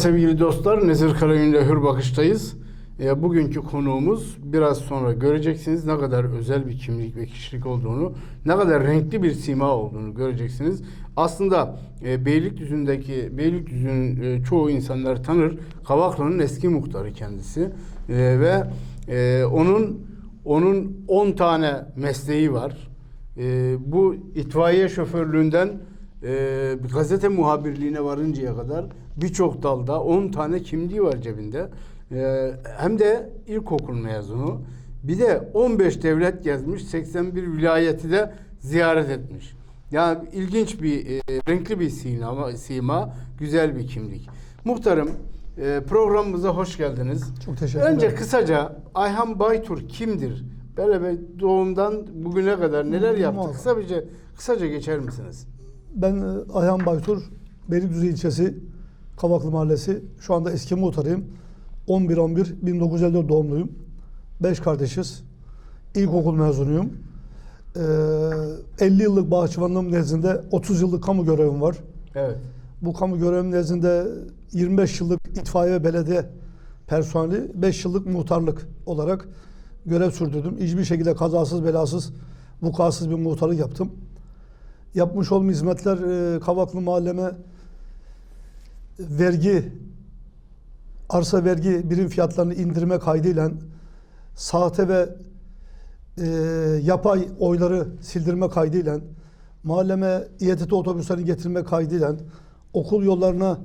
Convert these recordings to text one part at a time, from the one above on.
sevgili dostlar. Nezir Karayün ile Hür Bakış'tayız. E, bugünkü konuğumuz biraz sonra göreceksiniz ne kadar özel bir kimlik ve kişilik olduğunu, ne kadar renkli bir sima olduğunu göreceksiniz. Aslında e, Beylikdüzü'ndeki, Beylikdüzü'nün e, çoğu insanlar tanır. Kavaklı'nın eski muhtarı kendisi. E, ve e, onun onun 10 tane mesleği var. E, bu itfaiye şoförlüğünden e, gazete muhabirliğine varıncaya kadar birçok dalda 10 tane kimliği var cebinde. E, hem de ilkokul mezunu. Bir de 15 devlet gezmiş, 81 vilayeti de ziyaret etmiş. Yani ilginç bir, e, renkli bir sima, sima, güzel bir kimlik. Muhtarım, e, programımıza hoş geldiniz. Çok teşekkür ederim. Önce kısaca Ayhan Baytur kimdir? Böyle bir doğumdan bugüne kadar neler yaptı? Muhakkak. Kısaca, kısaca geçer misiniz? Ben e, Ayhan Baytur, Beylikdüzü ilçesi Kavaklı Mahallesi. Şu anda eski muhtarıyım. 11-11-1954 doğumluyum. Beş kardeşiz. İlkokul mezunuyum. Ee, 50 yıllık bahçıvanlığım nezdinde 30 yıllık kamu görevim var. Evet. Bu kamu görevim nezdinde 25 yıllık itfaiye ve belediye personeli, 5 yıllık muhtarlık olarak görev sürdürdüm. Hiçbir şekilde kazasız belasız, vukasız bir muhtarlık yaptım. Yapmış olduğum hizmetler e, Kavaklı mahalleme vergi, arsa vergi birim fiyatlarını indirme kaydıyla sahte ve e, yapay oyları sildirme kaydıyla mahalleme İETT otobüslerini getirme kaydıyla okul yollarına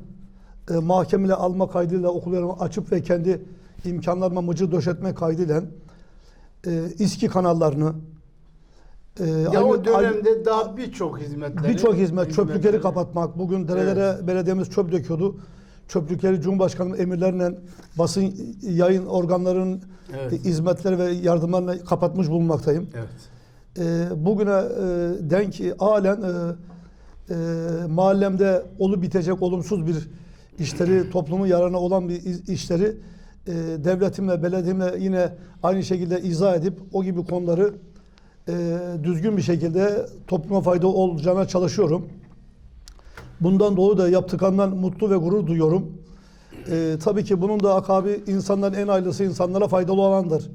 e, mahkemeyle alma kaydıyla okullarımı açıp ve kendi imkanlarıma mıcır döşetme kaydıyla e, İSKİ kanallarını e, Ya o dönemde daha birçok hizmetleri... Birçok hizmet, çöplükleri hizmetleri- kapatmak. Bugün derelere belediyemiz çöp döküyordu. Çöplükleri Cumhurbaşkanı'nın emirlerle basın yayın organlarının Evet. hizmetleri ve yardımlarla kapatmış bulunmaktayım. Evet. E, bugüne e, denk halen e, e, mahallemde olup bitecek olumsuz bir işleri, toplumun yararına olan bir işleri e, devletimle, belediyemle yine aynı şekilde izah edip o gibi konuları e, düzgün bir şekilde topluma fayda olacağına çalışıyorum. Bundan dolayı da yaptıklarından mutlu ve gurur duyuyorum. E, tabii ki bunun da akabi insanların en hayırlısı insanlara faydalı olandır.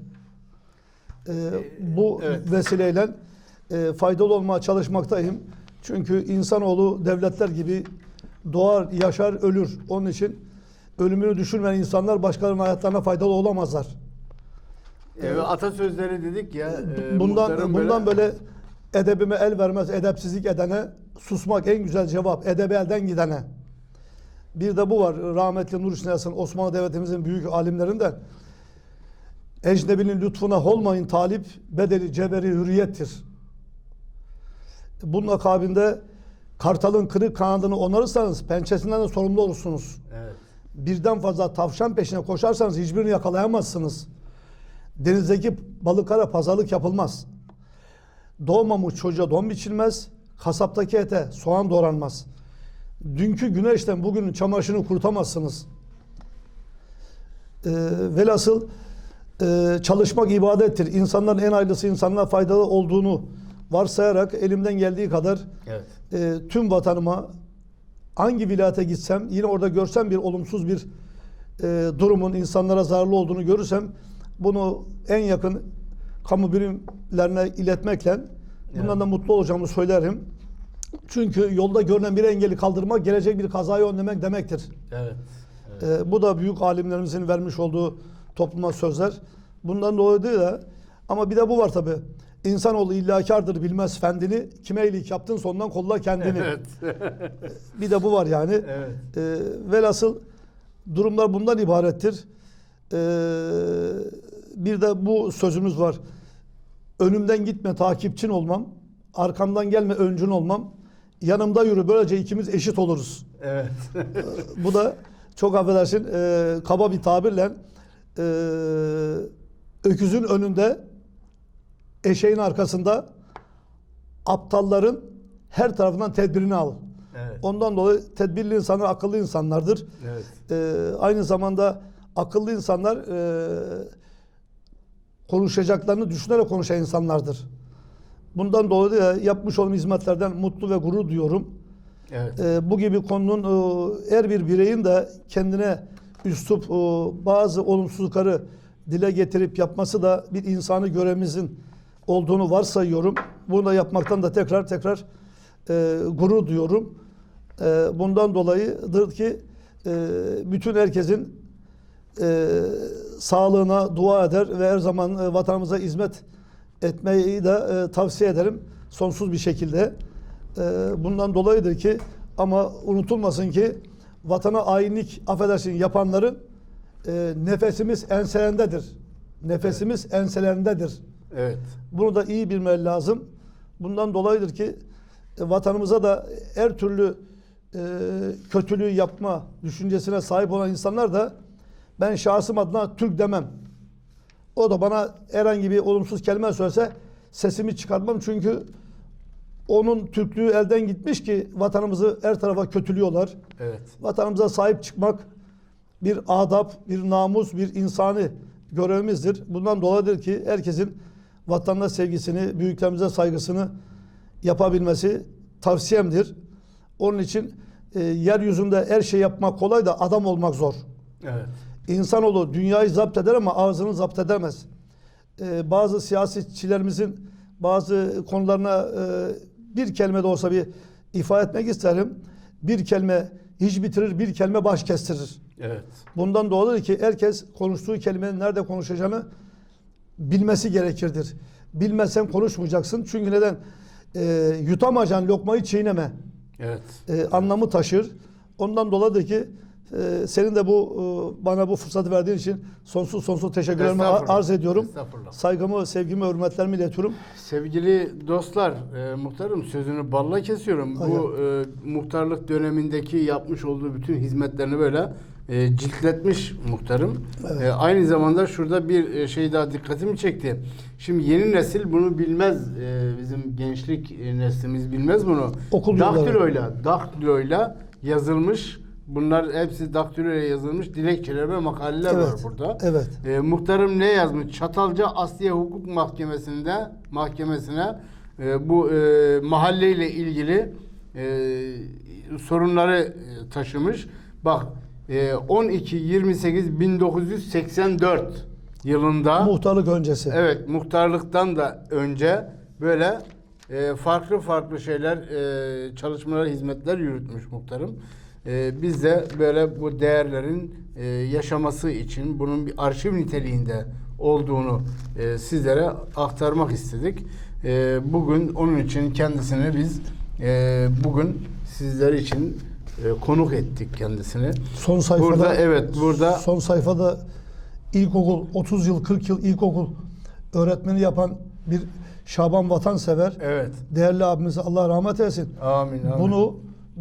E, bu Evet. vesileyle e, faydalı olmaya çalışmaktayım. Çünkü insanoğlu devletler gibi doğar, yaşar, ölür. Onun için ölümünü düşünmeyen insanlar başkalarının hayatlarına faydalı olamazlar. Evet, atasözleri dedik ya. e, bundan bundan böyle edebime el vermez, edepsizlik edene susmak en güzel cevap. Edebi elden gidene. Bir de bu var. Rahmetli Nur Hüsnü Yasin, Osmanlı Devletimizin büyük alimlerinden. Ecnebinin lütfuna olmayın talip, bedeli ceberi hürriyettir. Bunun akabinde kartalın kırık kanadını onarırsanız pençesinden de sorumlu olursunuz. Evet. Birden fazla tavşan peşine koşarsanız hiçbirini yakalayamazsınız. Denizdeki balıklara pazarlık yapılmaz. Doğmamış çocuğa don biçilmez. Kasaptaki ete soğan doğranmaz. Dünkü güneşten bugünün çamaşırını kurutamazsınız. Ee, velhasıl e, çalışmak ibadettir. İnsanların en hayırlısı insanlara faydalı olduğunu varsayarak elimden geldiği kadar Evet. e, tüm vatanıma hangi vilayete gitsem yine orada görsem bir olumsuz bir e, durumun insanlara zararlı olduğunu görürsem bunu en yakın kamu birimlerine iletmekle bundan Evet. da mutlu olacağımı söylerim. Çünkü yolda görünen bir engeli kaldırmak gelecek bir kazayı önlemek demektir. Evet. evet. E, bu da büyük alimlerimizin vermiş olduğu topluma sözler. Bundan dolayı de ama bir de bu var tabi. İnsanoğlu illakardır bilmez fendini. Kime iyilik yaptın sondan kolla kendini. Evet. Bir de bu var yani. Evet. Ee, velhasıl durumlar bundan ibarettir. Ee, bir de bu sözümüz var. Önümden gitme takipçin olmam. Arkamdan gelme öncün olmam. Yanımda yürü böylece ikimiz eşit oluruz. Evet. Bu da çok affedersin e, kaba bir tabirle e, öküzün önünde eşeğin arkasında aptalların her tarafından tedbirini al. Evet. Ondan dolayı tedbirli insanlar akıllı insanlardır. Evet. Ee, aynı zamanda akıllı insanlar e, konuşacaklarını düşünerek konuşan insanlardır. Bundan dolayı yapmış olduğum hizmetlerden mutlu ve gurur duyuyorum. Evet. E, bu gibi konunun e, her bir bireyin de kendine üslup e, bazı olumsuzlukları dile getirip yapması da bir insanı görevimizin olduğunu varsayıyorum. Bunu da yapmaktan da tekrar tekrar e, gurur duyuyorum. E, bundan dolayıdır ki e, bütün herkesin e, sağlığına dua eder ve her zaman e, vatanımıza hizmet etmeyi de e, tavsiye ederim sonsuz bir şekilde. E, bundan dolayıdır ki ama unutulmasın ki vatana hainlik affedersin yapanların e, nefesimiz enselerindedir. Nefesimiz enselerindedir. Evet. Bunu da iyi bilmeleri lazım. Bundan dolayıdır ki e, vatanımıza da her türlü e, kötülüğü yapma düşüncesine sahip olan insanlar da ben şahsım adına Türk demem. O da bana herhangi bir olumsuz kelime söylese sesimi çıkartmam çünkü onun Türklüğü elden gitmiş ki vatanımızı her tarafa kötülüyorlar. Evet. Vatanımıza sahip çıkmak bir adap, bir namus, bir insani görevimizdir. Bundan dolayıdır ki herkesin vatanına sevgisini, büyüklerimize saygısını yapabilmesi tavsiyemdir. Onun için e, yeryüzünde her şey yapmak kolay da adam olmak zor. Evet. İnsanoğlu dünyayı zapt eder ama ağzını zapt edemez. Ee, bazı siyasetçilerimizin bazı konularına e, bir kelime de olsa bir ifade etmek isterim. Bir kelime hiç bitirir, bir kelime baş kestirir. Evet. Bundan dolayı ki herkes konuştuğu kelimenin nerede konuşacağını bilmesi gerekirdir. Bilmezsen konuşmayacaksın. Çünkü neden? Ee, yutamayacağın lokmayı çiğneme Evet. e, anlamı taşır. Ondan dolayıdır ki e, senin de bu e, bana bu fırsatı verdiğin için sonsuz sonsuz teşekkürlerimi arz ediyorum. Saygımı, sevgimi, hürmetlerimi iletiyorum. Sevgili dostlar, e, muhtarım sözünü balla kesiyorum. Bu e, muhtarlık dönemindeki yapmış olduğu bütün hizmetlerini böyle e, ciltletmiş muhtarım. Evet. E, aynı zamanda şurada bir e, şey daha dikkatimi çekti. Şimdi yeni nesil bunu bilmez. E, bizim gençlik neslimiz bilmez bunu. Okul daktiloyla, daktiloyla yazılmış. Bunlar hepsi daktiloyla yazılmış dilekçeler ve makaleler var Evet. burada. Evet. E, muhtarım ne yazmış? Çatalca Asliye Hukuk Mahkemesi'nde mahkemesine e, bu e, mahalleyle ilgili e, sorunları e, taşımış. Bak e, 12 28 1984 yılında Muhtarlık öncesi. Evet, muhtarlıktan da önce böyle e, farklı farklı şeyler, e, çalışmalar, hizmetler yürütmüş muhtarım. E, biz de böyle bu değerlerin e, yaşaması için bunun bir arşiv niteliğinde olduğunu e, sizlere aktarmak istedik. E, bugün onun için kendisini biz e, bugün sizler için e, konuk ettik kendisini. Son sayfada Burada evet burada son sayfada ilkokul 30 yıl 40 yıl ilkokul öğretmeni yapan bir Şaban vatansever evet. değerli abimize Allah rahmet eylesin. Amin amin. Bunu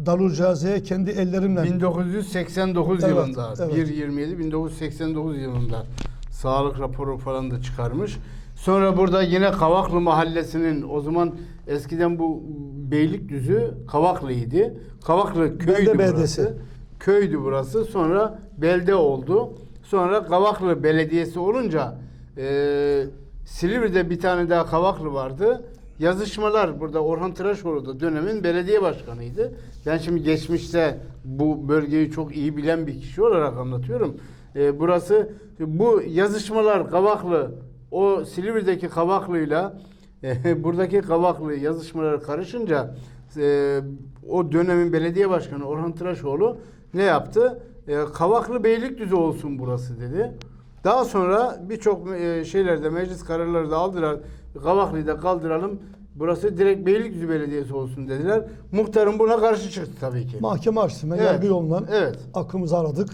Dalurcazi'ye kendi ellerimle 1989 Evet, yılında evet. 1.27 1989 yılında sağlık raporu falan da çıkarmış. Sonra burada yine Kavaklı mahallesinin o zaman eskiden bu Beylikdüzü Kavaklı'ydı. Kavaklı köydü Belde burası. beldesi. Köydü burası. Sonra belde oldu. Sonra Kavaklı Belediyesi olunca e, Silivri'de bir tane daha Kavaklı vardı. Yazışmalar burada Orhan Tıraşoğlu da dönemin belediye başkanıydı. Ben şimdi geçmişte bu bölgeyi çok iyi bilen bir kişi olarak anlatıyorum. E, burası bu yazışmalar Kavaklı o Silivri'deki Kavaklı'yla e, buradaki Kavaklı yazışmalar karışınca e, o dönemin belediye başkanı Orhan Tıraşoğlu ne yaptı? E, Kavaklı Beylikdüzü olsun burası dedi. Daha sonra birçok e, şeylerde meclis kararları da aldılar. Kavaklı'yı da kaldıralım. Burası direkt Beylikdüzü Belediyesi olsun dediler. Muhtarım buna karşı çıktı tabii ki. mahkeme açtım. Evet. Yargı yolundan Evet. hakkımızı aradık.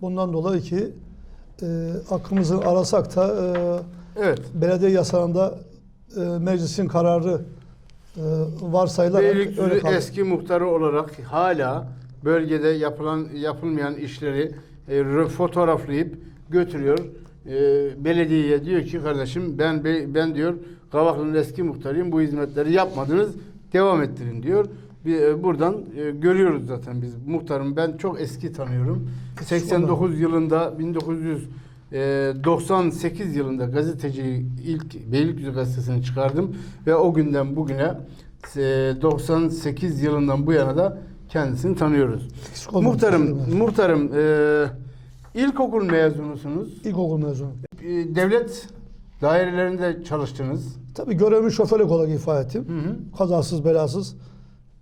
Bundan dolayı ki e, hakkımızı arasak da e, Evet. belediye yasalarında e, meclisin kararı e, varsayılarak öyle Beylikdüzü kaldı. eski muhtarı olarak hala bölgede yapılan yapılmayan işleri e, fotoğraflayıp götürüyor. E, belediyeye diyor ki kardeşim ben be- ben diyor Kavaklı'nın eski muhtarıyım bu hizmetleri yapmadınız devam ettirin diyor. Bir, e, buradan e, görüyoruz zaten biz muhtarım ben çok eski tanıyorum. 89 yılında 1998 yılında gazeteci ilk Beylikdüzü gazetesini çıkardım ve o günden bugüne e, 98 yılından bu yana da kendisini tanıyoruz. Muhtarım, ederim. muhtarım e, ilkokul mezunusunuz. İlkokul mezunu. E, devlet dairelerinde çalıştınız. Tabii görevimi şoförlük olarak ifade ettim. Hı hı. Kazasız belasız.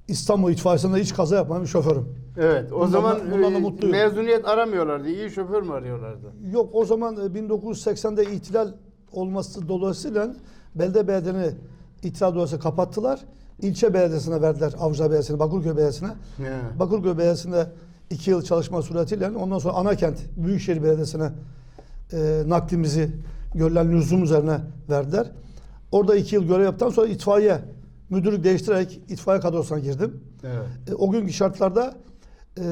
İstanbul itfaiyesinde hiç kaza yapmayan bir şoförüm. Evet. O Bundan da- zaman bundan da e, mutluyum. mezuniyet aramıyorlardı. İyi şoför mü arıyorlardı? Yok o zaman e, 1980'de ihtilal olması dolayısıyla belde belediyeni ihtilal dolayısıyla kapattılar. İlçe belediyesine verdiler. Avcılar Belediyesi'ne, Bakırköy Belediyesi'ne. Bakırköy Belediyesi'nde iki yıl çalışma suretiyle ondan sonra Anakent Büyükşehir Belediyesi'ne e, naklimizi görülen lüzum üzerine verdiler. Orada iki yıl görev yaptıktan sonra itfaiye müdürlük değiştirerek itfaiye kadrosuna girdim. Evet. E, o günkü şartlarda e,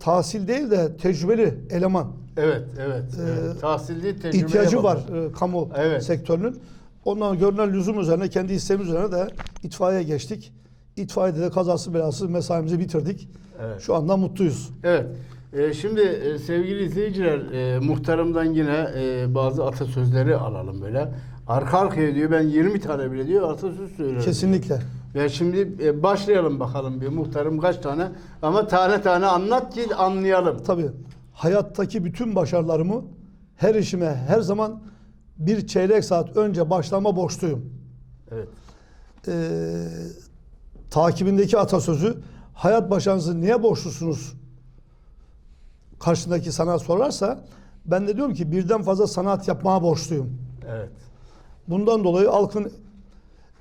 tahsil değil de tecrübeli eleman Evet, evet. Ee, evet. Tahsilli tecrübeye ihtiyacı var e, kamu Evet. sektörünün. Ondan görünen lüzum üzerine, kendi isteğimiz üzerine de itfaiye geçtik. İtfaiyede de kazasız belasız mesaimizi bitirdik. Evet. Şu anda mutluyuz. Evet. Ee, şimdi e, sevgili izleyiciler, e, muhtarımdan yine e, bazı atasözleri alalım böyle. Arka arkaya diyor ben 20 tane bile diyor atasöz söylerim. Kesinlikle. Ve şimdi e, başlayalım bakalım bir muhtarım kaç tane ama tane tane anlat ki anlayalım. Tabii hayattaki bütün başarılarımı her işime her zaman bir çeyrek saat önce başlama borçluyum. Evet. Ee, takibindeki atasözü hayat başarınızı niye borçlusunuz? Karşındaki sana sorarsa ben de diyorum ki birden fazla sanat yapmaya borçluyum. Evet. Bundan dolayı halkın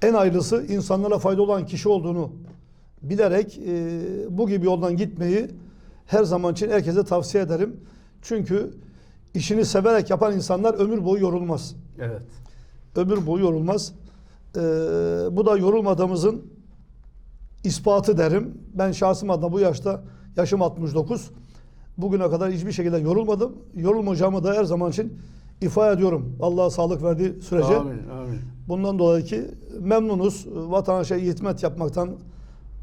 en hayırlısı insanlara fayda olan kişi olduğunu bilerek e, bu gibi yoldan gitmeyi her zaman için herkese tavsiye ederim. Çünkü işini severek yapan insanlar ömür boyu yorulmaz. Evet. Ömür boyu yorulmaz. E, bu da yorulmadığımızın ispatı derim. Ben şahsım adına bu yaşta yaşım 69. Bugüne kadar hiçbir şekilde yorulmadım. Yorulmayacağımı da her zaman için ifade ediyorum. Allah sağlık verdiği sürece. Amin. Amin. Bundan dolayı ki memnunuz. Vatandaşa hizmet yapmaktan,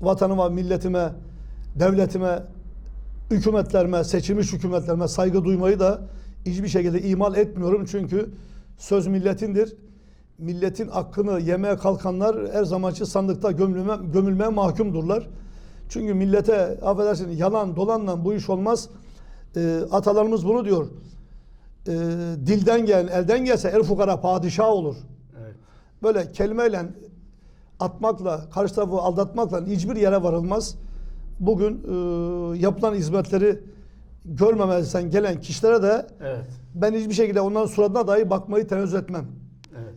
vatanıma, milletime, devletime, hükümetlerime, seçilmiş hükümetlerime saygı duymayı da hiçbir şekilde imal etmiyorum. Çünkü söz milletindir. Milletin hakkını yemeye kalkanlar her zaman için sandıkta gömülme, gömülmeye mahkumdurlar. Çünkü millete affedersin yalan dolanla bu iş olmaz. Ee, atalarımız bunu diyor. Ee, dilden gelen, elden gelse er fukara padişah olur Evet. böyle kelimeyle atmakla, karşı tarafı aldatmakla hiçbir yere varılmaz. Bugün e, yapılan hizmetleri görmemezsen gelen kişilere de Evet. ben hiçbir şekilde onların suratına dahi bakmayı tenezzül etmem.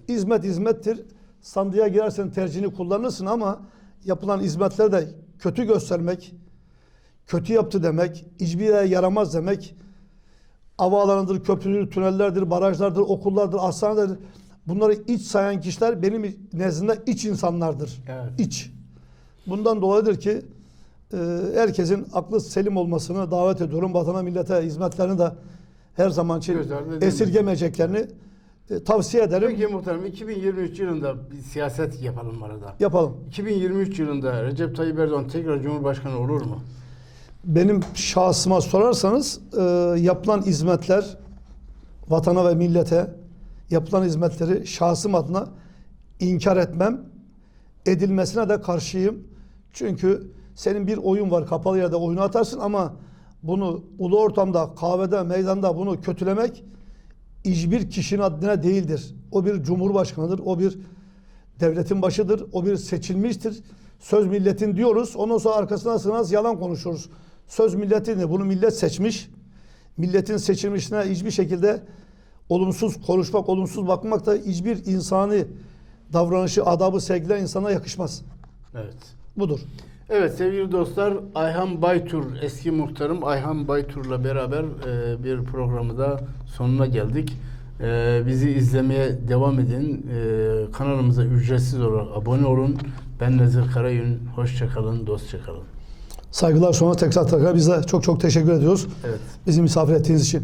Hizmet hizmettir. Sandığa girersen tercihini kullanırsın ama yapılan hizmetleri de kötü göstermek, kötü yaptı demek, hiçbir yere yaramaz demek, havaalanıdır, köprüdür, tünellerdir, barajlardır, okullardır, hastanelerdir. Bunları iç sayan kişiler benim nezdimde iç insanlardır. Evet. İç. Bundan dolayıdır ki e, herkesin aklı selim olmasını davet ediyorum. Vatana millete hizmetlerini de her zaman için esirgemeyeceklerini e, tavsiye ederim. Peki muhtarım 2023 yılında bir siyaset yapalım arada. Yapalım. 2023 yılında Recep Tayyip Erdoğan tekrar Cumhurbaşkanı olur mu? Benim şahsıma sorarsanız e, yapılan hizmetler vatana ve millete yapılan hizmetleri şahsım adına inkar etmem. Edilmesine de karşıyım. Çünkü senin bir oyun var kapalı yerde oyunu atarsın ama bunu ulu ortamda, kahvede, meydanda bunu kötülemek hiçbir kişinin adına değildir. O bir cumhurbaşkanıdır, o bir devletin başıdır, o bir seçilmiştir. Söz milletin diyoruz, ondan sonra arkasına sığmaz yalan konuşuruz. Söz milletin, bunu millet seçmiş. Milletin seçilmişine hiçbir şekilde olumsuz konuşmak, olumsuz bakmak da hiçbir insani davranışı, adabı sergileyen insana yakışmaz. Evet. Budur. Evet sevgili dostlar Ayhan Baytur eski muhtarım Ayhan Baytur'la beraber e, bir programı da sonuna geldik. E, bizi izlemeye devam edin. E, kanalımıza ücretsiz olarak abone olun. Ben Nezir Karayün. Hoşça kalın, dostça kalın. Saygılar sonra tekrar tekrar biz de çok çok teşekkür ediyoruz. Evet. Bizi misafir ettiğiniz için.